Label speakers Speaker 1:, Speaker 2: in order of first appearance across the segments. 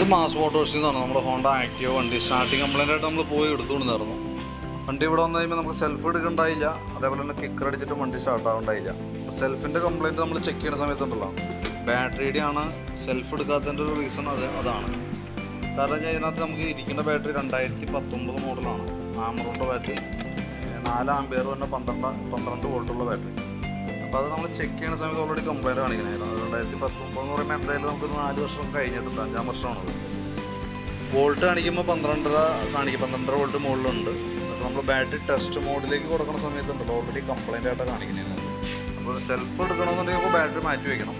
Speaker 1: ഇത് മാസ് മോട്ടോഴ്സിൽ നിന്നാണ് നമ്മുടെ ഹോണ്ട ആക്റ്റീവ് വണ്ടി. സ്റ്റാർട്ടിങ് കംപ്ലൈന്റ് ആയിട്ട് നമ്മൾ പോയി എടുത്തുകൊണ്ടിരുന്നു വണ്ടി ഇവിടെ വന്നു കഴിയുമ്പോൾ നമുക്ക് സെൽഫ് എടുക്കണ്ടായില്ല. അതേപോലെ തന്നെ കിക്കർ അടിച്ചിട്ട് വണ്ടി സ്റ്റാർട്ട് ആവണ്ടായില്ല. സെൽഫിന്റെ കംപ്ലൈന്റ് നമ്മൾ ചെക്ക് ചെയ്യുന്ന സമയത്തുണ്ടല്ലോ. ബാറ്ററിയുടെ ആണ് സെൽഫ് എടുക്കാത്തതിന്റെ ഒരു റീസൺ അത് അതാണ്. കാരണം ഇതിനകത്ത് നമുക്ക് ഇരിക്കേണ്ട ബാറ്ററി രണ്ടായിരത്തി പത്തൊമ്പത് മോഡലാണ് ആമറോണ്ട ബാറ്ററി നാല് ആംബിയർ തന്നെ പന്ത്രണ്ട് പന്ത്രണ്ട് വോൾട്ടുള്ള ബാറ്ററി അപ്പോൾ അത് നമ്മൾ ചെക്ക് ചെയ്യുന്ന സമയത്ത് ഓൾറെഡി കംപ്ലൈന്റ് കാണിക്കണമായിരുന്നു. രണ്ടായിരത്തി പത്തൊമ്പത് എന്ന് പറയുമ്പോൾ എന്തായാലും നമുക്ക് നാല് വർഷം കഴിഞ്ഞിട്ടുണ്ട്. അഞ്ചാം വർഷമാണത് വോൾട്ട് കാണിക്കുമ്പോൾ പന്ത്രണ്ടര കാണിക്കും പന്ത്രണ്ടര വോൾട്ട് മുകളിലുണ്ട്. അപ്പോൾ നമ്മൾ ബാറ്ററി ടെസ്റ്റ് മോഡിലേക്ക് കൊടുക്കുന്ന സമയത്തുണ്ടല്ലോ ഓൾറെഡി കംപ്ലൈന്റ് ആയിട്ടാണ് കാണിക്കുന്നത് അപ്പോൾ സെൽഫ് എടുക്കണമെന്നുണ്ടെങ്കിൽ നമുക്ക് ബാറ്ററി മാറ്റി വെക്കണം.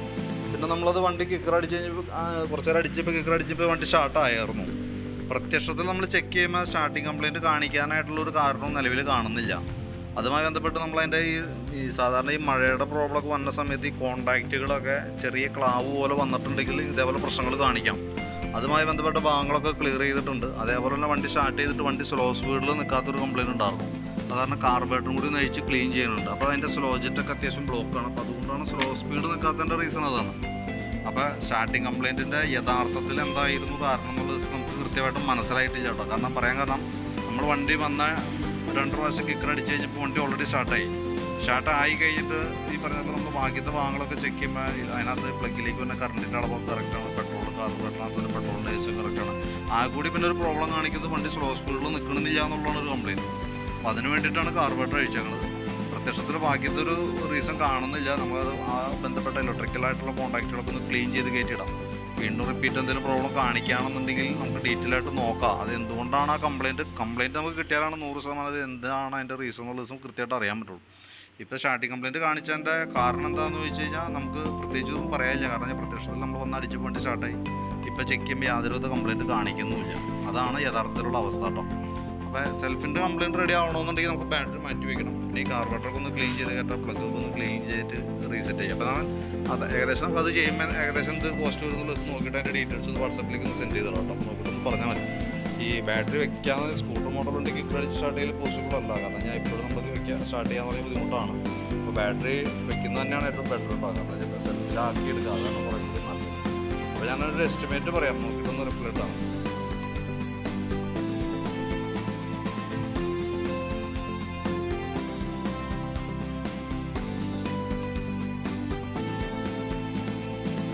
Speaker 1: പിന്നെ നമ്മളത് വണ്ടി കിക്കർ അടിച്ച് കഴിഞ്ഞപ്പോൾ കുറച്ച് നേരം അടിച്ചപ്പോൾ കിക്കർ അടിച്ചപ്പോൾ വണ്ടി സ്റ്റാർട്ട് ആയിരുന്നു പ്രത്യക്ഷത്തിൽ നമ്മൾ ചെക്ക് ചെയ്യുമ്പോൾ സ്റ്റാർട്ടിങ് കംപ്ലൈന്റ് കാണിക്കാനായിട്ടുള്ള ഒരു കാരണവും നിലവിൽ കാണുന്നില്ല. അതുമായി ബന്ധപ്പെട്ട് നമ്മൾ അതിന്റെ ഈ ഈ സാധാരണ ഈ മഴയുടെ പ്രോബ്ലമൊക്കെ വന്ന സമയത്ത് ഈ കോണ്ടാക്റ്റുകളൊക്കെ ചെറിയ ക്ലാവ് പോലെ വന്നിട്ടുണ്ടെങ്കിൽ ഇതേപോലെ പ്രശ്നങ്ങൾ കാണിക്കാം. അതുമായി ബന്ധപ്പെട്ട ഭാഗങ്ങളൊക്കെ ക്ലിയർ ചെയ്തിട്ടുണ്ട്. അതേപോലെ തന്നെ വണ്ടി സ്റ്റാർട്ട് ചെയ്തിട്ട് വണ്ടി സ്ലോ സ്പീഡിൽ നിൽക്കാത്തൊരു കംപ്ലയിന്റ് ഉണ്ടായിരുന്നു. സാധാരണ കാർബേറ്ററും കൂടി നയിച്ച് ക്ലീൻ ചെയ്യുന്നുണ്ട്. അപ്പോൾ അതിന്റെ സ്ലോ ജെറ്റൊക്കെ അത്യാവശ്യം ബ്ലോക്കാണ് അപ്പോൾ അതുകൊണ്ടാണ് സ്ലോ സ്പീഡ് നിൽക്കാത്തതിന്റെ റീസൺ അതാണ്. അപ്പോൾ സ്റ്റാർട്ടിങ് കംപ്ലയിന്റിന്റെ യഥാർത്ഥത്തിൽ എന്തായിരുന്നു കാരണം എന്നുള്ളത് നമുക്ക് കൃത്യമായിട്ട് മനസ്സിലായിട്ടില്ല കേട്ടോ. കാരണം പറയാൻ കാരണം നമ്മൾ വണ്ടി വന്ന രണ്ട് പ്രാവശ്യം കിക്കർ അടിച്ച് കഴിഞ്ഞപ്പോൾ വണ്ടി ഓൾറെഡി സ്റ്റാർട്ടായി സ്റ്റാർട്ട് ആയി കഴിഞ്ഞിട്ട് ഈ പറഞ്ഞ നമ്മൾ ബാക്കിയത്തെ വാങ്ങലൊക്കെ ചെക്ക് ചെയ്യുമ്പോൾ അതിനകത്ത് പ്ലഗിലേക്ക് വന്ന കറണ്ടിന്റെ അളവ് കറക്റ്റാണ് പെട്രോൾ കാർബറേറ്ററിനകത്ത് വന്ന പെട്രോളിന്റെ ഏശം കറക്റ്റാണ് ആ കൂടി പിന്നെ ഒരു പ്രോബ്ലം കാണിക്കുന്നത് വണ്ടി സ്ലോ സ്പീഡിൽ നിൽക്കണമെന്നില്ല എന്നുള്ളതാണ് ഒരു കംപ്ലയിന്റ് അപ്പോൾ അതിന് വേണ്ടിയിട്ടാണ് കാർബറേറ്റർ അഴിച്ചേക്കുന്നത് പ്രത്യക്ഷത്തിൽ ബാക്കിയത്തെ ഒരു റീസൺ കാണുന്നില്ല. നമ്മൾ ആ ബന്ധപ്പെട്ട ഇലക്ട്രിക്കലായിട്ടുള്ള കോൺടാക്റ്റുകളൊക്കെ ഒന്ന് ക്ലീൻ ചെയ്ത് കയറ്റിയിടാം. വീണ്ടും റിപ്പീറ്റ് എന്തെങ്കിലും പ്രോബ്ലം കാണിക്കുകയാണെന്നുണ്ടെങ്കിൽ നമുക്ക് ഡീറ്റെയിൽ ആയിട്ട് നോക്കാം. അത് എന്തുകൊണ്ടാണ് ആ കംപ്ലയിന്റ് കംപ്ലയിന്റ് നമുക്ക് കിട്ടിയാലാണ് നൂറ് ശതമാനം. അത് എന്താണ് അതിന്റെ റീസൺ ഉള്ള ദിവസം കൃത്യമായിട്ട് അറിയാൻ പറ്റുള്ളൂ. ഇപ്പോൾ സ്റ്റാർട്ടിങ് കംപ്ലയിന്റ് കാണിച്ചതിന്റെ കാരണം എന്താണെന്ന് ചോദിച്ചു കഴിഞ്ഞാൽ നമുക്ക് പ്രത്യേകിച്ച് ഒന്നും പറയാനില്ല. കാരണം പ്രത്യക്ഷത്തിൽ നമ്മൾ വന്ന് അടിച്ച് പോയിട്ട് സ്റ്റാർട്ടായി ഇപ്പോൾ ചെക്ക് ചെയ്യുമ്പോൾ യാതൊരുവിധ കംപ്ലയിന്റ് കാണിക്കുന്നുമില്ല. അതാണ് യഥാർത്ഥത്തിലുള്ള അവസ്ഥ കേട്ടോ. അപ്പോൾ സെൽഫിന്റെ കംപ്ലയിന്റ് റെഡി ആവണമെന്നുണ്ടെങ്കിൽ നമുക്ക് ബാറ്ററി മാറ്റി പിന്നെ ഈ കാർബറേറ്ററൊക്കെ ഒന്ന് ക്ലീൻ ചെയ്ത് കേട്ടാൽ പ്ലഗ് ഒന്ന് ക്ലീൻ ചെയ്തിട്ട് റീസെറ്റ് ചെയ്യും. അപ്പോൾ അത് ഏകദേശം നമുക്ക് അത് ചെയ്യുമ്പോൾ ഏകദേശം എന്ത് കോസ്റ്റ് വരുന്നുള്ള ദിവസം നോക്കിയിട്ട് അതിന്റെ ഡീറ്റെയിൽസ് ഒന്ന് വാട്സപ്പിലേക്ക് ഒന്ന് സെൻഡ് ചെയ്തോളാം കേട്ടോ. നോക്കിയിട്ട് ഒന്ന് പറഞ്ഞാൽ മതി. ഈ ബാറ്ററി വെക്കാന്ന് സ്കൂട്ടർ മോഡൽ ഉണ്ടെങ്കിൽ ക്രെഡിറ്റ് സ്റ്റാർട്ട് ചെയ്യൽ പോസിബിൾ അല്ല. കാരണം ഞാൻ ഇപ്പോഴും നമുക്ക് വെക്കാൻ സ്റ്റാർട്ട് ചെയ്യാൻ പറയുന്ന ബുദ്ധിമുട്ടാണ്. അപ്പോൾ ബാറ്ററി വെക്കുന്നത് തന്നെയാണ് ഏറ്റവും ബെറ്റർ കേട്ടോ കാരണം ഞാൻ സെൽഫിലാക്കി എടുക്കുക അതാണ് കുറേ അപ്പോൾ ഞാനൊരു എസ്റ്റിമേറ്റ് പറയാം. നോക്കിയിട്ടൊന്ന് റിപ്ലൈ ഇട്ടാണ്